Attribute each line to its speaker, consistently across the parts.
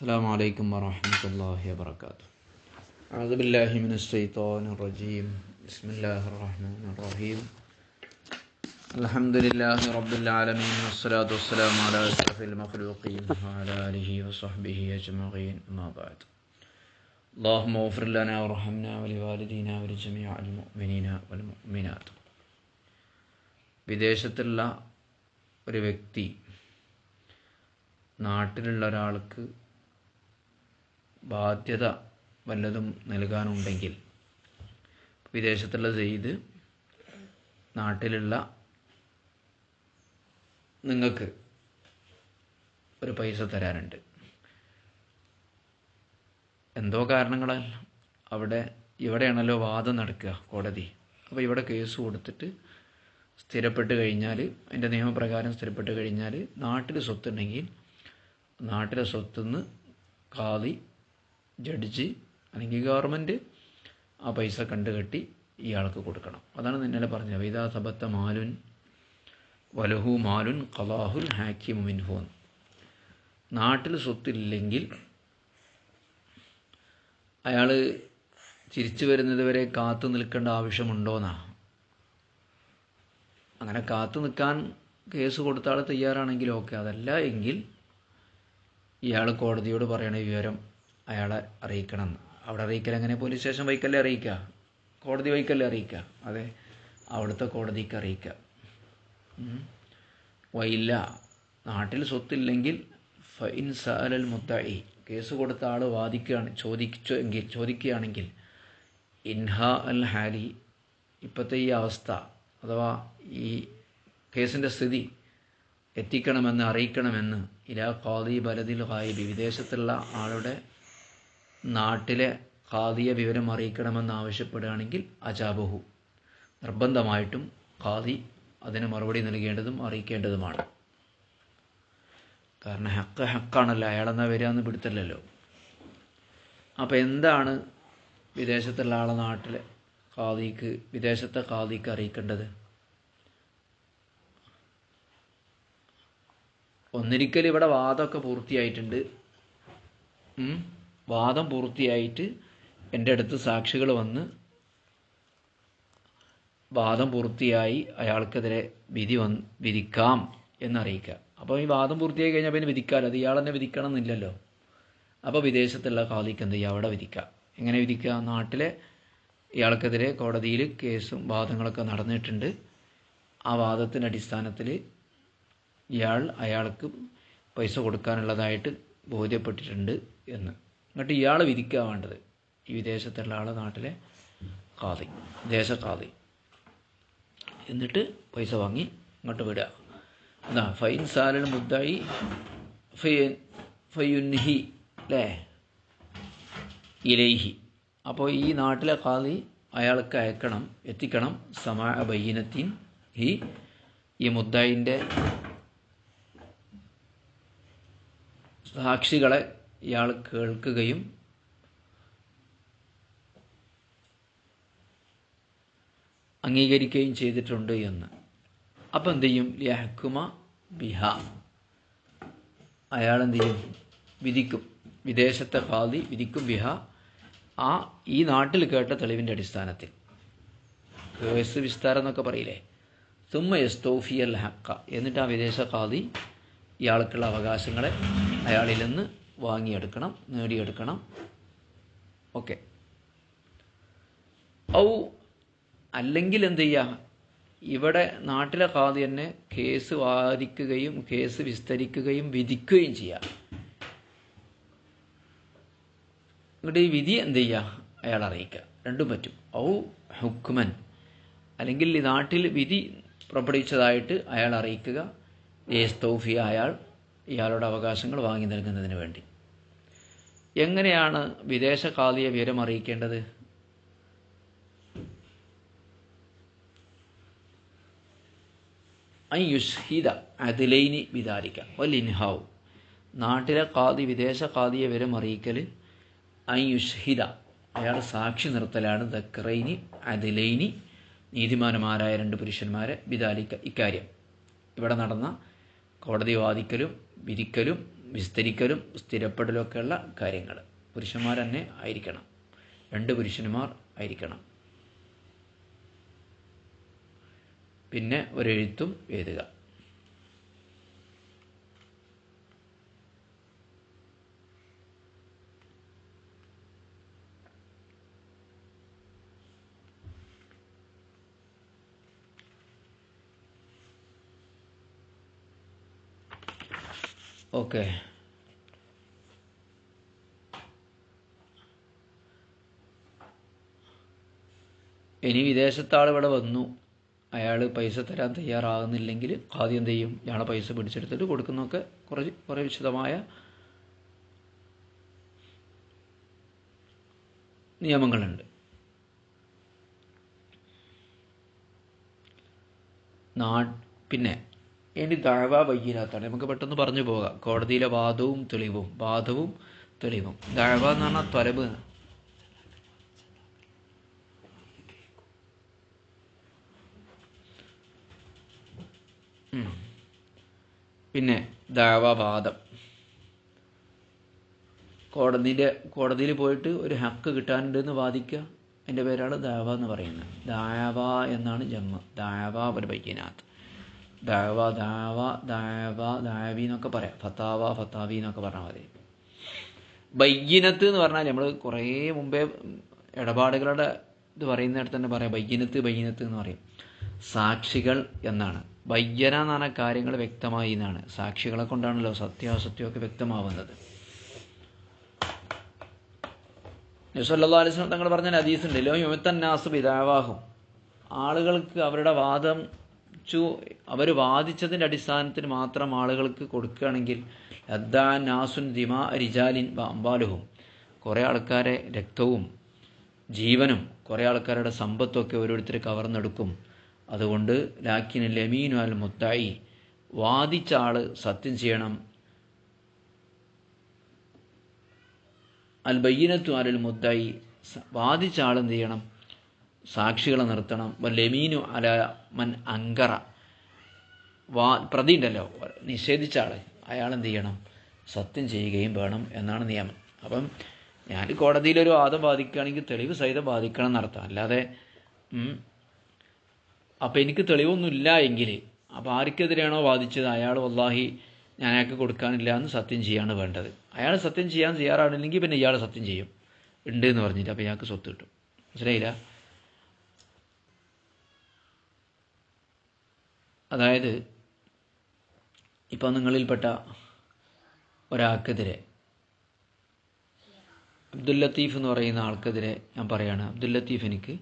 Speaker 1: السلام عليكم ورحمة الله وبركاته أعوذ بالله من الشيطان الرجيم بسم الله الرحمن الرحيم الحمد لله رب العالمين والصلاة والسلام على أشرف المخلوقين وعلى آله وصحبه أجمعين أما بعد اللهم اغفر لنا وارحمنا ولوالدينا ولجميع المؤمنين والمؤمنات വിദേശത്തുള്ള ഒരു വ്യക്തി നാട്ടിലുള്ള ഒരാൾക്ക് ബാധ്യത വല്ലതും നൽകാനുണ്ടെങ്കിൽ. വിദേശത്തുള്ള ചെയ്ത് നാട്ടിലുള്ള നിങ്ങൾക്ക് ഒരു പൈസ തരാനുണ്ട്. എന്തോ കാരണങ്ങളാൽ അവിടെ ഇവിടെയാണല്ലോ വാദം നടക്കുക കോടതി. അപ്പോൾ ഇവിടെ കേസ് കൊടുത്തിട്ട് സ്ഥിരപ്പെട്ട് കഴിഞ്ഞാൽ അതിന്റെ നിയമപ്രകാരം സ്ഥിരപ്പെട്ട് കഴിഞ്ഞാൽ നാട്ടിൽ സ്വത്തുണ്ടെങ്കിൽ നാട്ടിലെ സ്വത്തുനിന്ന് കാതി ജഡ്ജി അല്ലെങ്കിൽ ഗവൺമെന്റ് ആ പൈസ കണ്ടുകെട്ടി ഇയാൾക്ക് കൊടുക്കണം. അതാണ് ഇന്നലെ പറഞ്ഞത്. വൈദാ സബത്ത മാലുൻ വലഹു മാലുൻ കലാഹുൽ ഹാക്കിം മിൻഹു നാട്ടിൽ സ്വത്തില്ലെങ്കിൽ അയാൾ തിരിച്ചു വരുന്നത് വരെ കാത്തു നിൽക്കേണ്ട ആവശ്യമുണ്ടോന്നാ അങ്ങനെ കാത്തു നിൽക്കാൻ കേസ് കൊടുത്ത ആൾ തയ്യാറാണെങ്കിൽ ഓക്കെ. അതല്ല എങ്കിൽ ഇയാൾ കോടതിയോട് പറയണ വിവരം അയാളെ അറിയിക്കണം. അവിടെ അറിയിക്കൽ എങ്ങനെ? പോലീസ് സ്റ്റേഷൻ വൈക്കല്ലേ അറിയിക്കുക കോടതി വൈക്കല്ലേ അറിയിക്കുക അതെ. അവിടുത്തെ കോടതിക്ക് അറിയിക്കുക വൈല്ല നാട്ടിൽ സ്വത്തില്ലെങ്കിൽ ഫൈൻ സാലൽ മുത്തായി കേസ് കൊടുത്ത ആൾ വാദിക്കുകയാണ് ചോദിച്ചു എങ്കിൽ ചോദിക്കുകയാണെങ്കിൽ ഇൻഹ അൽ ഹാലി. ഇപ്പോഴത്തെ ഈ അവസ്ഥ അഥവാ ഈ കേസിന്റെ സ്ഥിതി എത്തിക്കണമെന്ന് അറിയിക്കണമെന്ന് ഇലാ ഖാദി ബലദിൽ ഖായിബി വിദേശത്തുള്ള ആളുടെ നാട്ടിലെ ഖാദിയ വിവരം അറിയിക്കണമെന്ന് ആവശ്യപ്പെടുകയാണെങ്കിൽ അജാബഹു. നിർബന്ധമായിട്ടും ഖാദി അതിന് മറുപടി നൽകേണ്ടതും അറിയിക്കേണ്ടതുമാണ്. കാരണം ഹക്ക് ഹക്കാണല്ലോ അയാളെന്നാ വരികയെന്ന് പിടുത്തല്ലോ അപ്പോൾ എന്താണ് വിദേശത്തുള്ള ആളെ നാട്ടിലെ ഖാദിക്ക് വിദേശത്തെ ഖാദിക്ക് അറിയിക്കേണ്ടത്? ഒന്നിരിക്കൽ ഇവിടെ വാദമൊക്കെ പൂർത്തിയായിട്ടുണ്ട്. വാദം പൂർത്തിയായിട്ട് എന്റെ അടുത്ത് സാക്ഷികൾ വന്ന് വാദം പൂർത്തിയായി അയാൾക്കെതിരെ വിധി വന്ന് വിധിക്കാം എന്നറിയിക്കുക. അപ്പോൾ ഈ വാദം പൂർത്തിയായി കഴിഞ്ഞാൽ പിന്നെ വിധിക്കാമല്ലോ. അത് ഇയാൾ തന്നെ വിധിക്കണം എന്നില്ലല്ലോ അപ്പോൾ വിദേശത്തുള്ള ഖാദിക്ക് എന്ത് ചെയ്യുക? അവിടെ വിധിക്കുക എങ്ങനെ വിധിക്കുക? നാട്ടിലെ ഇയാൾക്കെതിരെ കോടതിയിൽ കേസും വാദങ്ങളൊക്കെ നടന്നിട്ടുണ്ട്. ആ വാദത്തിന്റെ അടിസ്ഥാനത്തിൽ ഇയാൾ അയാൾക്ക് പൈസ കൊടുക്കാനുള്ളതായിട്ട് ബോധ്യപ്പെട്ടിട്ടുണ്ട് എന്ന്. എന്നിട്ട് ഇയാൾ വിധിക്കുക വേണ്ടത്. ഈ വിദേശത്തുള്ള ആളെ നാട്ടിലെ കാതി ദേശ കാതി എന്നിട്ട് പൈസ വാങ്ങി ഇങ്ങോട്ട് വിടുക. എന്നാ ഫൈൻ സാലൽ മുദ്ദായി ഫൈൻ ഫയുൻഹി അല്ലേ? ഇലൈഹി. അപ്പോൾ ഈ നാട്ടിലെ കാതി അയാൾക്ക് അയക്കണം എത്തിക്കണം. സമാ ബൈനത്തിൻ ഈ ഈ മുദ്ദായിന്റെ സാക്ഷികളെ ഇയാൾ കേൾക്കുകയും അംഗീകരിക്കുകയും ചെയ്തിട്ടുണ്ട് എന്ന്. അപ്പം എന്ത് ചെയ്യും? ലഹക്കുമ ബിഹ. അയാൾ എന്ത് ചെയ്യും? വിധിക്കും. വിദേശത്തെ ഖാദി വിധിക്കും ബിഹ. ആ ഈ നാട്ടിൽ കേട്ട തെളിവിന്റെ അടിസ്ഥാനത്തിൽ. കേസ് വിസ്താരം എന്നൊക്കെ പറയില്ലേ? തുമ്മ യസ്തോഫിയൽ ഹക്ക. എന്നിട്ട് ആ വിദേശ ഖാദി ഇയാൾക്കുള്ള അവകാശങ്ങളെ അയാളിൽ നിന്ന് വാങ്ങിയെടുക്കണം നേടിയെടുക്കണം. ഓക്കെ. ഔ അല്ലെങ്കിൽ എന്ത് ചെയ്യുക ഇവിടെ നാട്ടിലെ കാതി തന്നെ കേസ് വാദിക്കുകയും കേസ് വിസ്തരിക്കുകയും വിധിക്കുകയും ചെയ്യാം. എന്നിട്ട് ഈ വിധി എന്ത് ചെയ്യുക അയാൾ അറിയിക്കുക. രണ്ടും പറ്റും. ഔ ഹുക്മൻ. അല്ലെങ്കിൽ ഈ നാട്ടിൽ വിധി പുറപ്പെടുവിച്ചതായിട്ട് അയാൾ അറിയിക്കുക. ഏസ്തൗഫി അയാൾ ഇയാളുടെ അവകാശങ്ങൾ വാങ്ങി നൽകുന്നതിന് വേണ്ടി. എങ്ങനെയാണ് വിദേശ കാലിയെ വിവരം അറിയിക്കേണ്ടത്? ഐ യുഷ്ഹിദ അതിലൈനി വിതാരിക്ക നാട്ടിലെ കാതി വിദേശ കാതിയെ വിവരം അറിയിക്കൽ ഐ അയാൾ സാക്ഷി നിർത്തലാണ് ദക്കറൈനി അതിലൈനി നീതിമാന്മാരായ രണ്ട് പുരുഷന്മാരെ വിതാലിക്ക ഇക്കാര്യം. ഇവിടെ നടന്ന കോടതി വാദിക്കലും വിധിക്കലും വിസ്തരിക്കലും സ്ഥിരപ്പെടലും ഒക്കെയുള്ള കാര്യങ്ങൾ. പുരുഷന്മാർ തന്നെ ആയിരിക്കണം. രണ്ട് പുരുഷന്മാർ ആയിരിക്കണം. പിന്നെ ഒരെഴുത്തും എഴുതുക. ഓക്കെ. ഇനി വിദേശത്താൾ ഇവിടെ വന്നു. അയാൾ പൈസ തരാൻ തയ്യാറാകുന്നില്ലെങ്കിൽ ആദ്യം എന്ത് ചെയ്യും? ഇയാളെ പൈസ പിടിച്ചെടുത്തിട്ട് കൊടുക്കുന്നൊക്കെ കുറച്ച് കുറേ വിശദമായ നിയമങ്ങളുണ്ട്. നാ പിന്നെ ഇനി ദഴവ വയ്യാത്താണ് നമുക്ക് പെട്ടെന്ന് പറഞ്ഞു പോകാം. കോടതിയിലെ വാദവും തെളിവും. വാദവും തെളിവും. ദഴവ എന്ന് പറഞ്ഞാൽ ത്വരവ്. പിന്നെ ദാവാവാദം കോടതിയിലെ കോടതിയിൽ പോയിട്ട് ഒരു ഹക്ക് കിട്ടാനുണ്ടെന്ന് വാദിക്കുക. അതിന്റെ പേരാണ് ദാവ എന്ന് പറയുന്നത്. ദാവ എന്നാണ് ജമ്മ. ദാവ ഒരു ബൈക്കിനകത്ത് ദാവ ദാവ ദാവ ദാവി എന്നൊക്കെ പറയാം. ഫത്താവ ഫത്താവി എന്നൊക്കെ പറഞ്ഞാൽ മതി. ബയ്യനത്ത് എന്ന് പറഞ്ഞാൽ നമ്മൾ കുറേ മുമ്പേ ഇടപാടുകളുടെ ഇത് പറയുന്നിടത്ത് തന്നെ പറയാം. ബയ്യനത്ത് ബയ്യനത്ത് എന്ന് പറയും. സാക്ഷികൾ എന്നാണ്. ബയ്യന എന്ന് പറഞ്ഞ കാര്യങ്ങൾ വ്യക്തമായി എന്നാണ്. സാക്ഷികളെ കൊണ്ടാണല്ലോ സത്യാസത്യമൊക്കെ വ്യക്തമാവുന്നത്. നബ്സല്ലാ തങ്ങൾ പറഞ്ഞ ഹദീസ് ഉണ്ടല്ലോ യുമിത്തന്നാസ് പിതാവാഹും ആളുകൾക്ക് അവരുടെ വാദം ചു അവർ വാദിച്ചതിന്റെ അടിസ്ഥാനത്തിൽ മാത്രം ആളുകൾക്ക് കൊടുക്കുകയാണെങ്കിൽ ലദ്ദാൻ നാസുൻ ദിമാ റിജാലിൻ അമ്പാലുഹും കുറേ ആൾക്കാരെ രക്തവും ജീവനും കുറേ ആൾക്കാരുടെ സമ്പത്തൊക്കെ ഓരോരുത്തർ കവർന്നെടുക്കും. അതുകൊണ്ട് ലാക്കിന് ലമീനു അൽ മുത്തായി വാദിച്ച ആൾ സത്യം ചെയ്യണം. അൽ ബയ്യനത്തു അലൽ മുത്തായി വാദിച്ച ആൾ എന്ത് ചെയ്യണം? സാക്ഷികളെ നിർത്തണം. ലെമീനു അല മൻ അങ്കറ. വാ പ്രതി ഉണ്ടല്ലോ. നിഷേധിച്ച ആൾ അയാൾ എന്ത് ചെയ്യണം? സത്യം ചെയ്യുകയും വേണം എന്നാണ് നിയമം. അപ്പം ഞാൻ കോടതിയിലൊരു വാദം ബാധിക്കുകയാണെങ്കിൽ തെളിവ് സഹിതം ബാധിക്കണം എന്നർത്ഥം. അല്ലാതെ അപ്പം എനിക്ക് തെളിവൊന്നുമില്ല എങ്കിൽ അപ്പോൾ ആർക്കെതിരെയാണോ വാദിച്ചത്? അയാൾ വല്ലാഹി ഞാൻ അയാൾക്ക് കൊടുക്കാനില്ല എന്ന് സത്യം ചെയ്യാണ് വേണ്ടത്. അയാൾ സത്യം ചെയ്യാൻ തയ്യാറാണില്ലെങ്കിൽ പിന്നെ ഇയാൾ സത്യം ചെയ്യും. ഉണ്ട് എന്ന് പറഞ്ഞിട്ട് അപ്പോൾ ഇയാൾക്ക് സ്വത്ത് കിട്ടും. മനസ്സിലായില്ല? അതായത് ഇപ്പോൾ നിങ്ങളിൽപ്പെട്ട ഒരാൾക്കെതിരെ അബ്ദുൽ ലത്തീഫ് എന്ന് പറയുന്ന ആൾക്കെതിരെ ഞാൻ പറയാണ് അബ്ദുൽ ലത്തീഫ് എനിക്ക്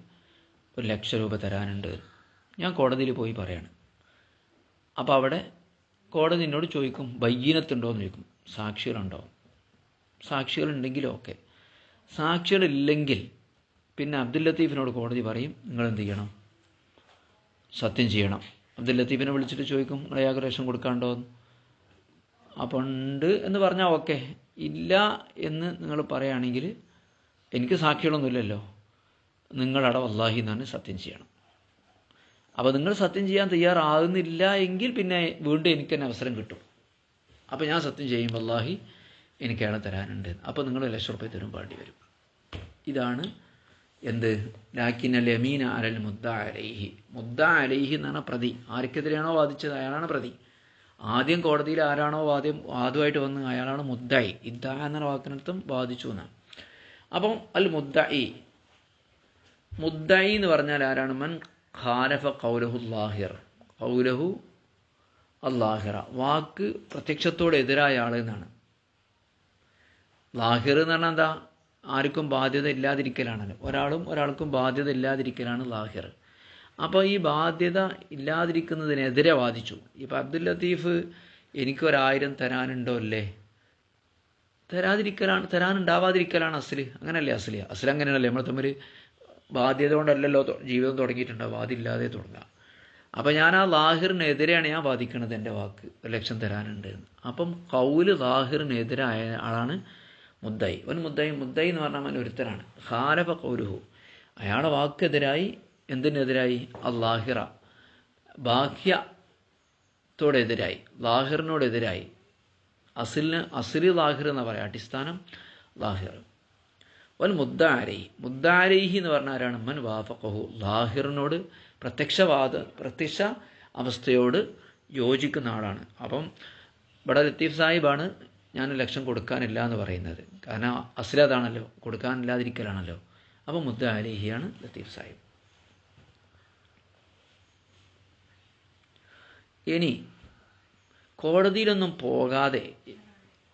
Speaker 1: ഒരു ലക്ഷം രൂപ തരാനുണ്ട്. ഞാൻ കോടതിയിൽ പോയി പറയാണ്. അപ്പോൾ അവിടെ കോടതി എന്നോട് ചോദിക്കും ബയ്യനത്തുണ്ടോ എന്ന് ചോദിക്കും സാക്ഷികളുണ്ടോ? സാക്ഷികളുണ്ടെങ്കിൽ ഓക്കെ സാക്ഷികളില്ലെങ്കിൽ പിന്നെ അബ്ദുൽ ലത്തീഫിനോട് കോടതി പറയും നിങ്ങൾ എന്ത് ചെയ്യണം? സത്യം ചെയ്യണം. അബ്ദുൽ ലത്തീഫിനെ വിളിച്ചിട്ട് ചോദിക്കും നിങ്ങളെ റേഷൻ കൊടുക്കാണ്ടോ? അപ്പോൾ ഉണ്ട് എന്ന് പറഞ്ഞാൽ ഓക്കെ. ഇല്ല എന്ന് നിങ്ങൾ പറയുകയാണെങ്കിൽ എനിക്ക് സാക്ഷികളൊന്നുമില്ലല്ലോ. നിങ്ങളവിടെ വല്ലാഹി എന്നാണ് സത്യം ചെയ്യണം. അപ്പോൾ നിങ്ങൾ സത്യം ചെയ്യാൻ തയ്യാറാകുന്നില്ല എങ്കിൽ പിന്നെ വീണ്ടും എനിക്ക് തന്നെ അവസരം കിട്ടും. അപ്പോൾ ഞാൻ സത്യം ചെയ്യും വല്ലാഹി എനിക്ക് അയാളെ തരാനുണ്ട് അപ്പോൾ നിങ്ങൾ ലക്ഷം റുപ്യ തരും പാടി വരും. ഇതാണ് എന്ത്? ലാക്കിൻ അൽ യമീന അലൽ മുദ്ദ അലൈഹി. മുദ്ദ അലൈഹി എന്നാണ് പ്രതി. ആർക്കെതിരെയാണോ വാദിച്ചത്? അയാളാണ് പ്രതി. ആദ്യം കോടതിയിൽ ആരാണോ വാദ്യം വാദമായിട്ട് വന്ന് അയാളാണ് മുദ്ദായി ഇദ്ദ എന്ന വാക്കിനർത്ഥം വാദിച്ചു എന്നാണ് അപ്പം അൽ മുദ്ദായി മുദ്ദായി എന്ന് പറഞ്ഞാൽ ആരാണ്? മൻ ഖാലഫ കൗലഹു ലാഹിർ കൗലഹു അല്ലാഹിറ. വാക്ക് പ്രത്യക്ഷത്തോട് എതിരായ ആൾ എന്നാണ്. ലാഹിർ എന്ന് പറഞ്ഞാൽ എന്താ? ആർക്കും ബാധ്യത ഇല്ലാതിരിക്കലാണല്ലോ. ഒരാളും ഒരാൾക്കും ബാധ്യത ഇല്ലാതിരിക്കലാണ് ലാഹിർ. അപ്പോൾ ഈ ബാധ്യത ഇല്ലാതിരിക്കുന്നതിനെതിരെ വാദിച്ചു. ഇപ്പം അബ്ദുൽ ലത്തീഫ് എനിക്കൊരായിരം തരാനുണ്ടോ അല്ലേ? തരാതിരിക്കലാണ് തരാനുണ്ടാവാതിരിക്കലാണ് അസൽ അങ്ങനെയല്ലേ അസ്ല് അസൽ അങ്ങനെയല്ലേ നമ്മൾ തമ്മിൽ ബാധ്യത കൊണ്ടല്ലല്ലോ ജീവിതം തുടങ്ങിയിട്ടുണ്ടാവും ബാധ്യമില്ലാതെ തുടങ്ങാം അപ്പം ഞാൻ ആ ലാഹിറിനെതിരെയാണ് ഞാൻ വാദിക്കുന്നത് എന്റെ വാക്ക്. ഒരു ലക്ഷം തരാനുണ്ട്. അപ്പം കൗൽ ലാഹിറിനെതിരായ ആളാണ് മുദ്ദായി ഒൻ മുദ്ദൈ മുദ്ദൈ എന്ന് പറഞ്ഞാൽ അവൻ ഒരുത്തനാണ്. ഹാലഫ കൗരുഹു അയാളുടെ വാക്കെതിരായി എന്തിനെതിരായി? അള്ളാഹിറ ബാഹ്യത്തോടെതിരായി ലാഹിറിനോടെതിരായി. അസിലിന് അസിലി ലാഹിർ എന്ന് പറയാം. അടിസ്ഥാനം ലാഹിർ. വൽ മുദ്ദാരൈ മുദ്ദാരൈഹി എന്ന് പറഞ്ഞ ആരാണ്? മൻ വാഫഖഹു. ലാഹിറിനോട് പ്രത്യക്ഷവാദ പ്രത്യക്ഷ അവസ്ഥയോട് യോജിക്കുന്ന ആളാണ്. അപ്പം ഇവിടെ ലത്തീഫ് സാഹിബാണ് ഞാൻ ലക്ഷം കൊടുക്കാനില്ല എന്ന് പറയുന്നത്. കാരണം അസ്ലതാണല്ലോ കൊടുക്കാനില്ലാതിരിക്കലാണല്ലോ. അപ്പോൾ മുദ്ദ അലിഹിയാണ് ലത്തീഫ് സാഹിബ്. ഇനി കോടതിയിലൊന്നും പോകാതെ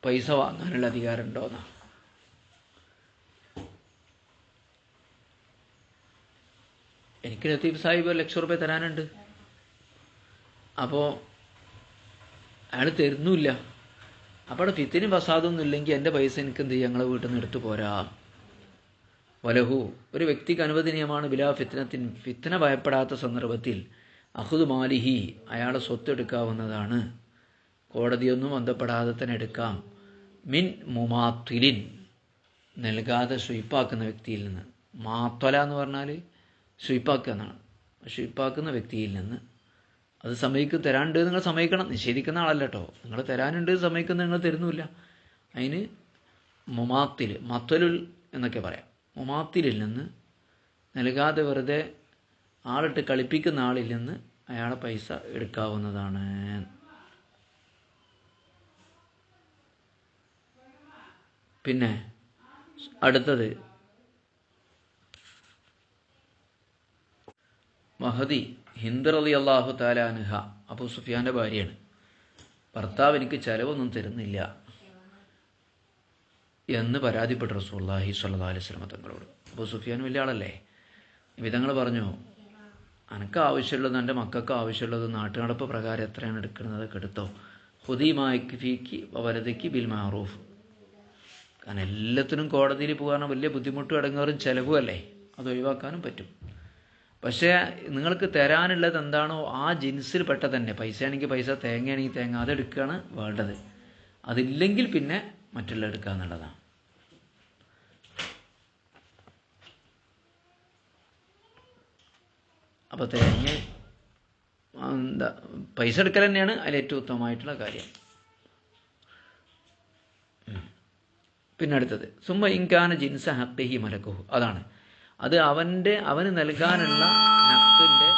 Speaker 1: പൈസ വാങ്ങാനുള്ള അധികാരം ഉണ്ടോന്നാണ് എനിക്ക് ലത്തീഫ് സാഹിബ് ഒരു ലക്ഷം റുപ്യ തരാനുണ്ട്. അപ്പോൾ അയാൾ തരുന്നില്ല അപ്പോൾ ഫിത്തിനും ഫസാദൊന്നും ഇല്ലെങ്കിൽ എന്റെ പൈസ എനിക്ക് എന്ത് ചെയ്യും ഞങ്ങളെ വീട്ടിൽ നിന്ന് എടുത്തു പോരാ. വലഹു. ഒരു വ്യക്തിക്ക് അനുവദനീയമാണ് ബിലാ ഫിത്തനത്തിൻ ഫിത്തന ഭയപ്പെടാത്ത സന്ദർഭത്തിൽ അഹുദ് മാലിഹി അയാളെ സ്വത്ത് എടുക്കാവുന്നതാണ് കോടതിയൊന്നും ബന്ധപ്പെടാതെ തന്നെ എടുക്കാം. മിൻ മുമാത്തിലിൻ. നൽകാതെ സ്വീപ്പാക്കുന്ന വ്യക്തിയിൽ നിന്ന്. മാത്വല എന്ന് പറഞ്ഞാൽ സ്വീപ്പാക്കുക എന്നാണ് സ്വീപ്പാക്കുന്ന വ്യക്തിയിൽ നിന്ന് അത് സമയക്ക് തരാനുണ്ട് നിങ്ങൾ സമയിക്കണം. നിഷേധിക്കുന്ന ആളല്ല കേട്ടോ നിങ്ങൾ തരാനുണ്ട് സമ്മതിക്കുന്ന നിങ്ങൾ തരുന്നില്ല അതിന് മുമാത്തിൽ മത്തലുൽ എന്നൊക്കെ പറയാം. മുമാത്തിലിൽ നിന്ന് നൽകാതെ വെറുതെ ആളിട്ട് കളിപ്പിക്കുന്ന ആളിൽ നിന്ന് അയാളെ പൈസ എടുക്കാവുന്നതാണ്. പിന്നെ അടുത്തത് മഹദി. ഹിന്ദർ അലി അള്ളാഹു താലാനുഹ അബൂ സുഫിയാന്റെ ഭാര്യയാണ്. ഭർത്താവ് എനിക്ക് ചെലവൊന്നും തരുന്നില്ല എന്ന് പരാതിപ്പെട്ട റസൂല്ലാഹി സല്ലാ അലൈഹി സ്വലമ തങ്ങളോട്. അബൂ സുഫിയാൻ വലിയ ആളല്ലേ? വിധങ്ങൾ പറഞ്ഞു അനക്ക് ആവശ്യമുള്ളത് എന്റെ മക്കൾക്ക് ആവശ്യമുള്ളത് നാട്ടുനടപ്പ് പ്രകാരം എത്രയാണ് എടുക്കുന്നത്? അതൊക്കെ എടുത്തോ. ഹുദീമായ്ക്ക് ഫീക്ക് വലതയ്ക്ക് ബിൽ മാറൂഫ്. കാരണം എല്ലാത്തിനും കോടതിയിൽ പോകാൻ വലിയ ബുദ്ധിമുട്ടും അടങ്ങാറും ചിലവും അല്ലേ? അത് ഒഴിവാക്കാനും പറ്റും. പക്ഷേ നിങ്ങൾക്ക് തരാനുള്ളത് എന്താണോ ആ ജിൻസിൽ പെട്ട തന്നെ പൈസ ആണെങ്കിൽ പൈസ തേങ്ങയാണെങ്കിൽ തേങ്ങ അതെടുക്കുകയാണ് വേണ്ടത്. അതില്ലെങ്കിൽ പിന്നെ മറ്റുള്ള എടുക്കുക എന്നുള്ളതാണ്. അപ്പോൾ തേങ്ങ എന്താ പൈസ എടുക്കൽ തന്നെയാണ് അതിൽ ഏറ്റവും ഉത്തമമായിട്ടുള്ള കാര്യം. പിന്നെ അടുത്തത്. സുമ്മ ഇൻകാന ജിൻസ ഹത്തേഹി മലക്കുഹു. അതാണ്. അത് അവന്റെ അവന് നൽകാനുള്ള നക്കിന്റെ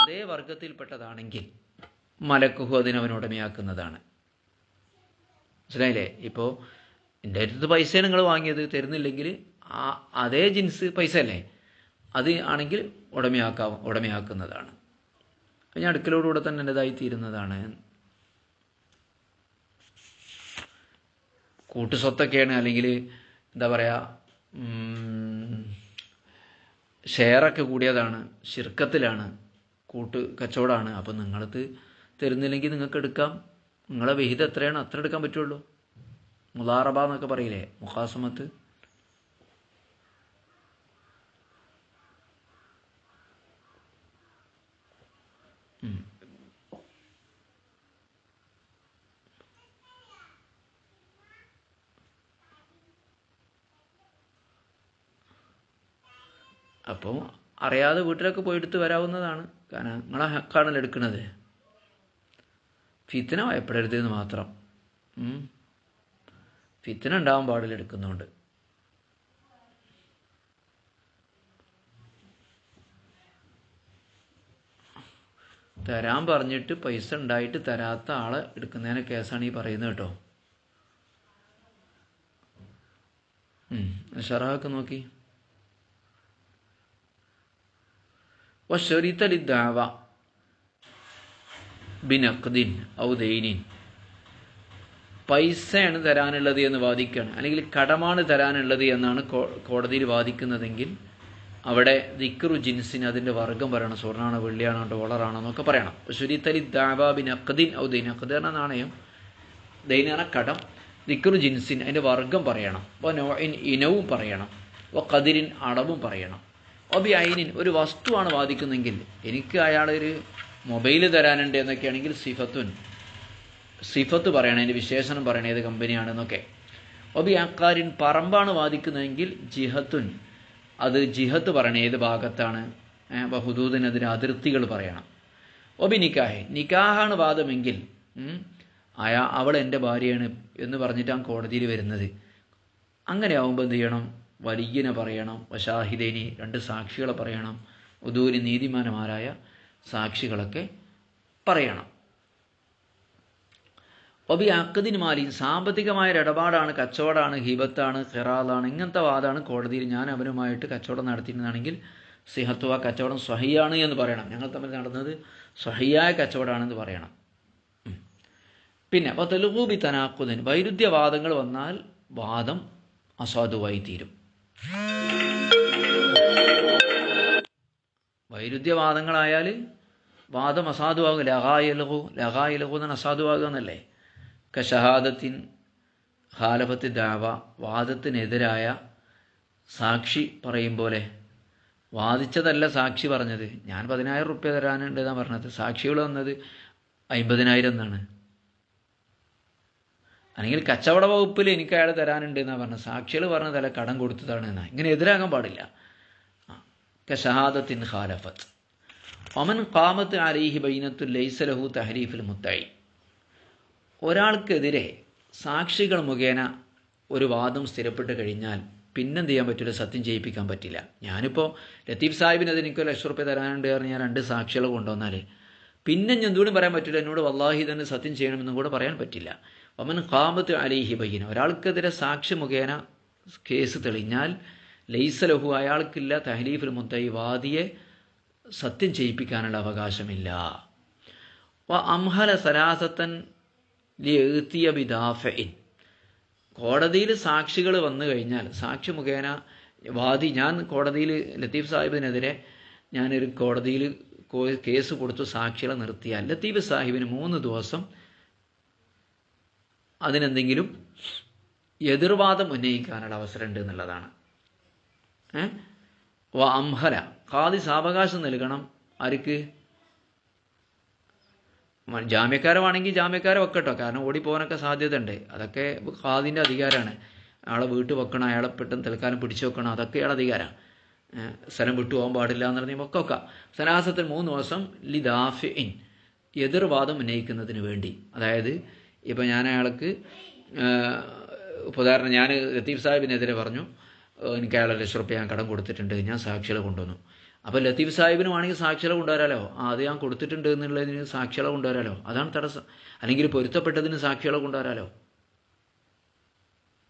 Speaker 1: അതേ വർഗത്തിൽപ്പെട്ടതാണെങ്കിൽ മലക്കുഹു അതിനവൻ ഉടമയാക്കുന്നതാണ്. മനസ്സിലായില്ലേ? ഇപ്പോൾ എന്റെ അടുത്ത് പൈസ നിങ്ങൾ വാങ്ങിയത് തരുന്നില്ലെങ്കിൽ ആ അതേ ജിൻസ് പൈസ അല്ലേ അത് ആണെങ്കിൽ ഉടമയാക്കാം ഉടമയാക്കുന്നതാണ്. ഞാൻ അടുക്കലോടുകൂടെ തന്നെ എന്റെതായി തീരുന്നതാണ് കൂട്ടുസ്വത്തൊക്കെയാണ് അല്ലെങ്കിൽ എന്താ പറയുക ഷെയറൊക്കെ കൂടിയതാണ് ശിർക്കത്തിലാണ് കൂട്ട് കച്ചവടമാണ് അപ്പം നിങ്ങളത് തരുന്നില്ലെങ്കിൽ നിങ്ങൾക്ക് എടുക്കാം. നിങ്ങളെ വിഹിതം എത്രയാണ് അത്ര എടുക്കാൻ പറ്റുള്ളൂ. മുലാറബ എന്നൊക്കെ പറയില്ലേ മുഖാസമത്ത്. അപ്പോൾ അറിയാതെ വീട്ടിലൊക്കെ പോയി എടുത്ത് വരാവുന്നതാണ്. കാരണം നിങ്ങളെ ഹക്കാണല്ലോ എടുക്കുന്നത് ഫിത്തിന ഭയപ്പെടരുത് എന്ന് മാത്രം ഫിത്തിന ഉണ്ടാവാൻ പാടില്ല എടുക്കുന്നുണ്ട്. തരാൻ പറഞ്ഞിട്ട് പൈസ ഉണ്ടായിട്ട് തരാത്ത ആളെ എടുക്കുന്നതിനെ കേസാണ് ഈ പറയുന്നത് കേട്ടോ. ഷറാഹൊക്കെ നോക്കി. വഷരിത്ത ലിദ്ദാവ ബിനഖ്ദിൻ ഔ പൈസയാണ് തരാനുള്ളത് എന്ന് വാദിക്കുകയാണ്. അല്ലെങ്കിൽ കടമാണ് തരാനുള്ളത് എന്നാണ് കോടതിയിൽ വാദിക്കുന്നതെങ്കിൽ അവിടെ ദിക്റു ജിൻസിന് അതിന്റെ വർഗം പറയണം. സ്വർണാണോ വെള്ളിയാണോ ഡോളറാണോ എന്നൊക്കെ പറയണം. ശുരിത്തലി ദാബ ബിൻ അഖദിൻ ഔ ദൈൻ അഖദ് എന്ന നാണയം ദൈനാണ് കടം ദിക്റു ജിൻസിൻ അതിന്റെ വർഗം പറയണം. അപ്പോൾ ഇനവും പറയണം. അപ്പോൾ കതിരിൻ അളവും പറയണം. ഒബി ഐനിൻ ഒരു വസ്തുവാണ് വാദിക്കുന്നെങ്കിൽ എനിക്ക് അയാളൊരു മൊബൈൽ തരാനുണ്ട് എന്നൊക്കെയാണെങ്കിൽ സിഫത്തുൻ. സിഫത്ത് പറയണം അതിന്റെ വിശേഷണം പറയണം ഏത് കമ്പനിയാണെന്നൊക്കെ. ഒബി അക്കാരിൻ പറമ്പാണ് വാദിക്കുന്നതെങ്കിൽ ജിഹത്തുൻ. അത് ജിഹത്ത് പറയണം ഏത് ഭാഗത്താണ്? ബഹുദൂദിനെതിരെ ഹുദൂദിനെതിരെ അതിർത്തികൾ പറയണം. ഒബി നിക്കാഹ്. നിക്കാഹാണ് വാദമെങ്കിൽ അയാ അവൾ എന്റെ ഭാര്യയാണ് എന്ന് പറഞ്ഞിട്ടാണ് കോടതിയിൽ വരുന്നത്. അങ്ങനെ ആവുമ്പോൾ എന്ത് ചെയ്യണം? വലിയനെ പറയണം വശാഹിദേനി രണ്ട് സാക്ഷികളെ പറയണം ഉദൂരി നീതിമാനമാരായ സാക്ഷികളൊക്കെ പറയണം. ഒബി അക്കദിന് മാലി സാമ്പത്തികമായ ഒരു ഇടപാടാണ് കച്ചവടമാണ് ഹിബത്താണ് ഖിറാദാണ് ഇങ്ങനത്തെ വാദമാണ് കോടതിയിൽ ഞാൻ അവനുമായിട്ട് കച്ചവടം നടത്തിയിരുന്നാണെങ്കിൽ സിഹത്വ കച്ചവടം സ്വഹിയാണ് എന്ന് പറയണം. ഞങ്ങൾ തമ്മിൽ നടന്നത് സ്വഹിയായ കച്ചവടമാണെന്ന് പറയണം. പിന്നെ അപ്പോൾ തെലുഗൂബി തനാക്കുദിൻ വൈരുദ്ധ്യവാദങ്ങൾ വന്നാൽ വാദം അസാധുവായി തീരും വൈരുദ്ധ്യവാദങ്ങളായാൽ വാദം അസാധുവാകും. ലഹായലഹു ലഹായലഹു എന്നാണ് അസാധുവാകുക എന്നല്ലേ? കഷഹാദത്തിൻ ഹാലഭത്തി ദാവ വാദത്തിനെതിരായ സാക്ഷി പറയും പോലെ. വാദിച്ചതല്ല സാക്ഷി പറഞ്ഞത്. ഞാൻ പതിനായിരം റുപ്യ തരാനുണ്ട് എന്നാണ് പറഞ്ഞത്. സാക്ഷികൾ വന്നത് അമ്പതിനായിരം എന്നാണ്. അല്ലെങ്കിൽ കച്ചവട വകുപ്പിൽ എനിക്ക് അയാൾ തരാനുണ്ട് എന്നാണ് പറഞ്ഞത്. സാക്ഷികൾ പറഞ്ഞ തല കടം കൊടുത്തതാണ് എന്നാ. ഇങ്ങനെ എതിരാകാൻ പാടില്ല. കഷഹാദത്തിൻ ഖാലഫത്ത്. ഒമൻ കാമത്ത് അലീഹി ബൈനത്തു ലൈസലഹു തഹരീഫിൽ മുത്തായി. ഒരാൾക്കെതിരെ സാക്ഷികൾ മുഖേന ഒരു വാദം സ്ഥിരപ്പെട്ട് കഴിഞ്ഞാൽ പിന്നെന്ത് ചെയ്യാൻ പറ്റില്ല? സത്യം ചെയ്യിപ്പിക്കാൻ പറ്റില്ല. ഞാനിപ്പോൾ ലത്തീഫ് സാഹിബിന് അത് എനിക്ക് ലക്ഷം റുപ്യ തരാനുണ്ട് പറഞ്ഞ് ഞാൻ രണ്ട് സാക്ഷികൾ കൊണ്ടുവന്നാൽ പിന്നെ ഞാൻ എന്തുകൊണ്ടും പറയാൻ പറ്റില്ല? എന്നോട് വല്ലാഹി തന്നെ സത്യം ചെയ്യണമെന്നും കൂടെ പറയാൻ പറ്റില്ല. ഒമൻ കാമത്ത് അലിഹി ബൈന ഒരാൾക്കെതിരെ സാക്ഷി മുഖേന കേസ് തെളിഞ്ഞാൽ ലൈസലഹു അയാൾക്കില്ല തഹലീഫുൽ മുത്തൈ വാദിയെ സത്യം ചെയ്യിപ്പിക്കാനുള്ള അവകാശമില്ല. അംഹല സലാസത്തൻ ലിയെത്തിയ കോടതിയിൽ സാക്ഷികൾ വന്നു കഴിഞ്ഞാൽ സാക്ഷി മുഖേന വാദി ഞാൻ കോടതിയിൽ ലത്തീഫ് സാഹിബിനെതിരെ ഞാനൊരു കോടതിയിൽ കേസ് കൊടുത്തു സാക്ഷികളെ നിർത്തിയാൽ. ലത്തീഫ് സാഹിബിന് മൂന്ന് ദിവസം അതിനെന്തെങ്കിലും എതിർവാദം ഉന്നയിക്കാനുള്ള അവസരമുണ്ട് എന്നുള്ളതാണ്. അംഹല. ഖാദി സാവകാശം നൽകണം. ആർക്ക്? ജാമ്യക്കാരമാണെങ്കിൽ ജാമ്യക്കാരെ വെക്കട്ടോ. കാരണം ഓടിപ്പോകാനൊക്കെ സാധ്യത ഉണ്ട് അതൊക്കെ ഖാദിന്റെ അധികാരമാണ് അയാളെ വീട്ടിൽ വെക്കണം. അയാളെ പെട്ടെന്ന് തൽക്കാലം പിടിച്ചു വെക്കണം. അതൊക്കെ അയാളെ അധികാരമാണ് സ്ഥലം വിട്ടു പോകാൻ പാടില്ല എന്ന് പറഞ്ഞാൽ ഒക്കെ വെക്കാം. സനാസത്തിൽ മൂന്ന് ദിവസം ലിദാഫിൻ എതിർവാദം ഉന്നയിക്കുന്നതിന് വേണ്ടി. അതായത് ഇപ്പം ഞാൻ അയാൾക്ക് ഇപ്പോൾ ഉദാഹരണം ഞാൻ ലത്തീഫ് സാഹിബിനെതിരെ പറഞ്ഞു എനിക്ക് അയാളെ ലക്ഷം റുപ്യ ഞാൻ കടം കൊടുത്തിട്ടുണ്ട് ഞാൻ സാക്ഷികളെ കൊണ്ടുവന്നു. അപ്പോൾ ലത്തീഫ് സാഹിബിന് വേണമെങ്കിൽ സാക്ഷികളെ കൊണ്ടുവരാലോ? അത് ഞാൻ കൊടുത്തിട്ടുണ്ട് എന്നുള്ളതിന് സാക്ഷികളെ കൊണ്ടുവരാലോ? അതാണ് തടസ്സം. അല്ലെങ്കിൽ പൊരുത്തപ്പെട്ടതിന് സാക്ഷികളെ കൊണ്ടുവരാലോ?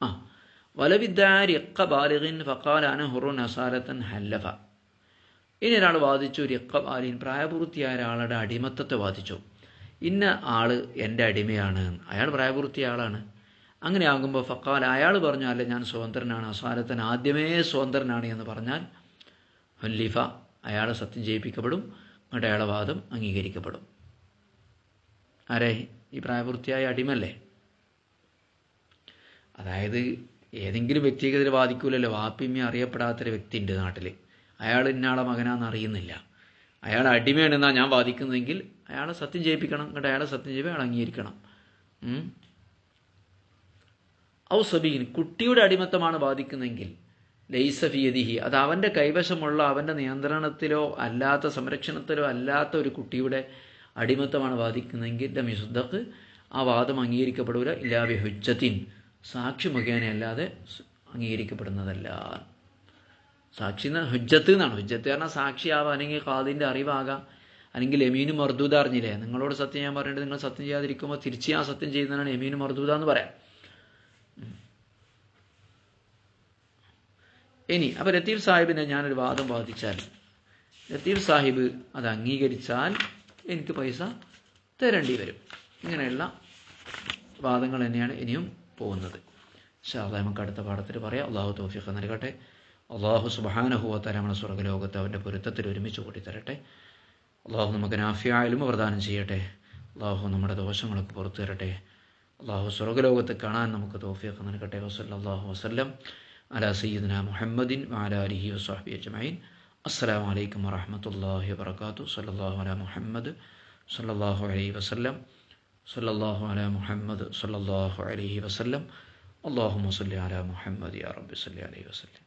Speaker 1: ആ. വലവിദ്ദാരി ബാലിഖിൻ ഫക്കാലാന ഹുറുൻ അസാലത്തൻ ഹല്ലഫ. ഇനി ഒരാൾ വാദിച്ചു രക്ക ബാലിൻ പ്രായപൂർത്തിയായ ഒരാളുടെ അടിമത്തത്തെ വാദിച്ചു. ഇന്ന ആൾ എന്റെ അടിമയാണ്. അയാൾ പ്രായപൂർത്തിയാളാണ് അങ്ങനെ ആകുമ്പോൾ ഫക്കാൽ അയാൾ പറഞ്ഞു അല്ല ഞാൻ സ്വതന്ത്രനാണ്. അസാലത്തൻ ആദ്യമേ സ്വതന്ത്രനാണ് എന്ന് പറഞ്ഞാൽ ഹുല്ലിഫ അയാൾ സത്യം ചെയ്യിപ്പിക്കപ്പെടും. എന്നിട്ട് അയാളെ വാദം അംഗീകരിക്കപ്പെടും. ആരെ? ഈ പ്രായപൂർത്തിയായ അടിമല്ലേ? അതായത് ഏതെങ്കിലും വ്യക്തിക്കെതിരെ ബാധിക്കൂലല്ലോ വാപ്പിമ്മ അറിയപ്പെടാത്തൊരു വ്യക്തി ഉണ്ട് നാട്ടിൽ അയാൾ ഇന്നാളെ മകനാണെന്ന് അറിയുന്നില്ല. അയാൾ അടിമയാണെന്നാണ് ഞാൻ വാദിക്കുന്നതെങ്കിൽ അയാളെ സത്യം ചെയ്യിപ്പിക്കണം എന്നിട്ട് അയാളെ സത്യം ചെയ്യുമ്പോൾ അയാൾ അംഗീകരിക്കണം. ഔ സബീൻ കുട്ടിയുടെ അടിമത്തമാണ് ബാധിക്കുന്നതെങ്കിൽ ലൈസഫിയതിഹി അത് അവന്റെ കൈവശമുള്ള അവന്റെ നിയന്ത്രണത്തിലോ അല്ലാത്ത സംരക്ഷണത്തിലോ അല്ലാത്ത ഒരു കുട്ടിയുടെ അടിമത്തമാണ് ബാധിക്കുന്നതെങ്കിൽ ലമിസുദ്ദഖ് ആ വാദം അംഗീകരിക്കപ്പെടൂല. ഇല്ലാബി ഹുജ്ജത്തിൻ സാക്ഷി മുഖേന അല്ലാതെ അംഗീകരിക്കപ്പെടുന്നതല്ല. സാക്ഷി ഹുജ്ജത്ത് എന്നാണ്. ഹുജ്ജത്ത് പറഞ്ഞാൽ സാക്ഷിയാവാം അല്ലെങ്കിൽ ഖാദിന്റെ അറിവാകാം. അല്ലെങ്കിൽ എമീനും മർദൂദ അറിഞ്ഞില്ലേ? നിങ്ങളോട് സത്യം ഞാൻ പറഞ്ഞിട്ട് നിങ്ങൾ സത്യം ചെയ്യാതിരിക്കുമ്പോൾ തിരിച്ച് ഞാൻ സത്യം ചെയ്യുന്നതാണ് എമീനും മർദൂദ എന്ന് പറയാം. ഇനി അപ്പോൾ ലത്തീഫ് സാഹിബിനെ ഞാനൊരു വാദം വാദിച്ചാൽ ലത്തീഫ് സാഹിബ് അത് അംഗീകരിച്ചാൽ എനിക്ക് പൈസ തരേണ്ടി വരും. ഇങ്ങനെയുള്ള വാദങ്ങൾ തന്നെയാണ് ഇനിയും പോകുന്നത്. ഷാദ നമുക്ക് അടുത്ത പാഠത്തിൽ പറയാം. അള്ളാഹു തോഫിഖ് നൽകട്ടെ. അള്ളാഹു സുബാനഹുവത്താല നമ്മുടെ സ്വർഗലോകത്ത് അവന്റെ പൊരുത്തത്തിൽ ഒരുമിച്ച് കൂട്ടിത്തരട്ടെ. അള്ളാഹു നമുക്ക് നാഫിയായാലും പ്രദാനം ചെയ്യട്ടെ. അള്ളാഹു നമ്മുടെ ദോഷങ്ങളൊക്കെ പുറത്തു തരട്ടെ. അള്ളാഹു സ്വർഗലോകത്ത് കാണാൻ നമുക്ക് തോഫിയൊക്കെ നൽകട്ടെ. വസല്ലാഹു വസ്ലം അല സയ്യിദ്ന മുഹമ്മദിൻ വാലാലിഹി വസാഹി അജ്മൈൻ അസ്സാം വലൈക്കും വറഹമത്തല്ലാഹി വാത്തു സല്ലാഹു അല മുഹമ്മദ് സല്ലാഹു അലൈഹി വസ്ലം സല്ലാഹു അല മുഹമ്മദ് സല്ലാഹു അലൈഹി വസ്ലം അള്ളാഹു മുസ്ലി അല മുഹമ്മദ് യാ റബ്ബി സല്ലി അലൈഹി വസ്ലം